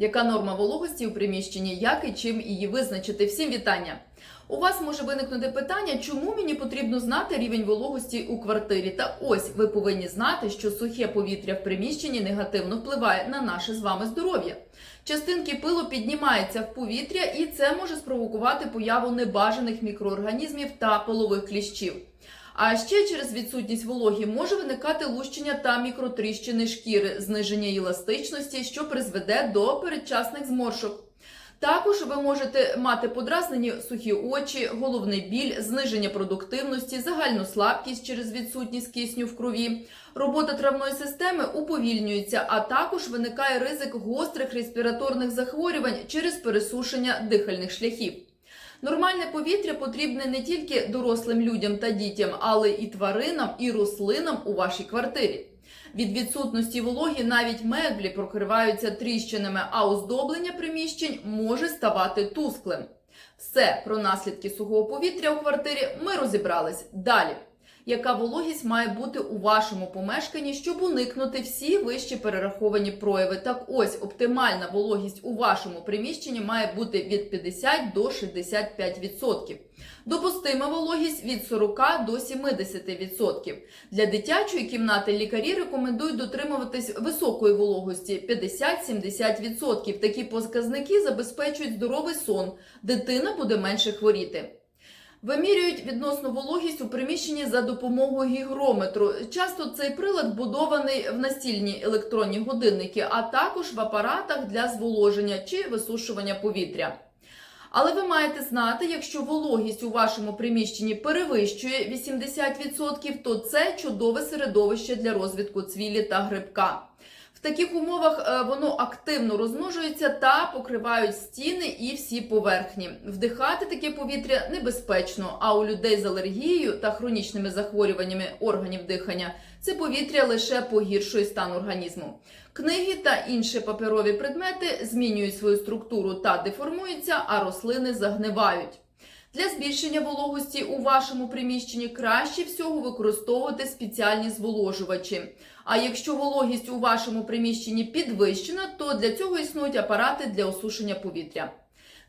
Яка норма вологості у приміщенні, як і чим її визначити? Всім вітання! У вас може виникнути питання, чому мені потрібно знати рівень вологості у квартирі? Та ось ви повинні знати, що сухе повітря в приміщенні негативно впливає на наше з вами здоров'я. Частинки пилу піднімаються в повітря, і це може спровокувати появу небажаних мікроорганізмів та пилових кліщів. А ще через відсутність вологі може виникати лущення та мікротріщини шкіри, зниження еластичності, що призведе до передчасних зморшок. Також ви можете мати подразнені сухі очі, головний біль, зниження продуктивності, загальну слабкість через відсутність кисню в крові. Робота травної системи уповільнюється, а також виникає ризик гострих респіраторних захворювань через пересушення дихальних шляхів. Нормальне повітря потрібне не тільки дорослим людям та дітям, але і тваринам, і рослинам у вашій квартирі. Від відсутності вологі навіть меблі прокриваються тріщинами, а оздоблення приміщень може ставати тусклим. Все про наслідки сухого повітря у квартирі ми розібрались. Далі. Яка вологість має бути у вашому помешканні, щоб уникнути всі вищі перераховані прояви? Так ось оптимальна вологість у вашому приміщенні має бути від 50 до 65%. Допустима вологість від 40 до 70%. Для дитячої кімнати лікарі рекомендують дотримуватись високої вологості 50-70%. Такі показники забезпечують здоровий сон. Дитина буде менше хворіти. Вимірюють відносну вологість у приміщенні за допомогою гігрометру. Часто цей прилад вбудований в настільні електронні годинники, а також в апаратах для зволоження чи висушування повітря. Але ви маєте знати, якщо вологість у вашому приміщенні перевищує 80%, то це чудове середовище для розвитку цвілі та грибка. Таких умовах е, воно активно розмножується та покривають стіни і всі поверхні. Вдихати таке повітря небезпечно, а у людей з алергією та хронічними захворюваннями органів дихання це повітря лише погіршує стан організму. Книги та інші паперові предмети змінюють свою структуру та деформуються, а рослини загнивають. Для збільшення вологості у вашому приміщенні краще всього використовувати спеціальні зволожувачі. А якщо вологість у вашому приміщенні підвищена, то для цього існують апарати для осушення повітря.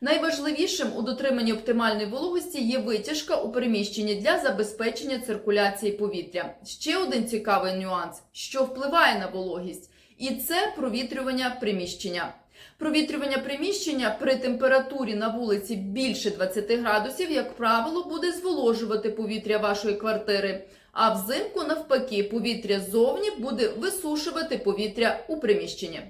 Найважливішим у дотриманні оптимальної вологості є витяжка у приміщенні для забезпечення циркуляції повітря. Ще один цікавий нюанс, що впливає на вологість, і це провітрювання приміщення. Провітрювання приміщення при температурі на вулиці більше 20 градусів, як правило, буде зволожувати повітря вашої квартири. А взимку, навпаки, повітря ззовні буде висушувати повітря у приміщенні.